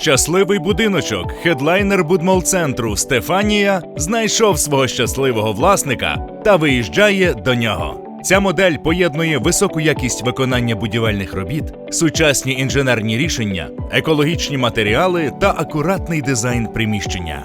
Щасливий будиночок, хедлайнер будмол-центру Стефанія знайшов свого щасливого власника та виїжджає до нього. Ця модель поєднує високу якість виконання будівельних робіт, сучасні інженерні рішення, екологічні матеріали та акуратний дизайн приміщення.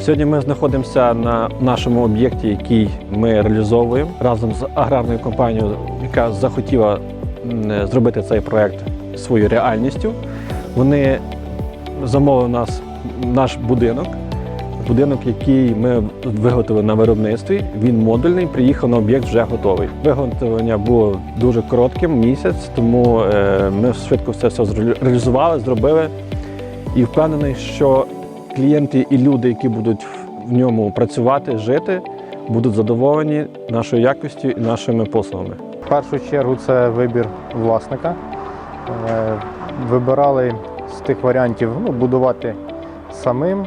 Сьогодні ми знаходимося на нашому об'єкті, який ми реалізовуємо разом з аграрною компанією, яка захотіла зробити цей проект своєю реальністю. Вони замовили нас наш будинок. Будинок, який ми виготовили на виробництві, він модульний, приїхав на об'єкт вже готовий. Виготовлення було дуже коротким, місяць, тому е, ми швидко все все реалізували, зробили. І впевнений, що клієнти і люди, які будуть в ньому працювати, жити, будуть задоволені нашою якістю і нашими послугами. В першу чергу це вибір власника. Е, Вибирали з тих варіантів ну, будувати самим,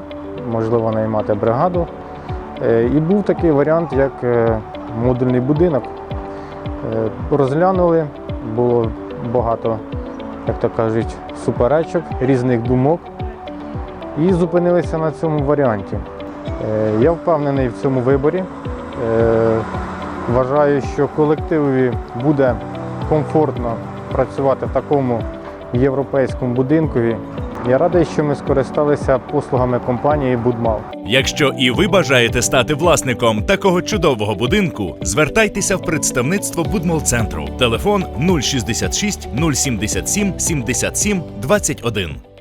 можливо, наймати бригаду. Е, І був такий варіант, як е, модульний будинок. Розглянули, було багато, як то кажуть, суперечок, різних думок. І зупинилися на цьому варіанті. Е, Я впевнений в цьому виборі. Е, Вважаю, що колективові буде комфортно працювати в такому європейському будинкові. Я радий, що ми скористалися послугами компанії Будмал. Якщо і ви бажаєте стати власником такого чудового будинку, звертайтеся в представництво Будмол-центру. Телефон 066 077 77 21.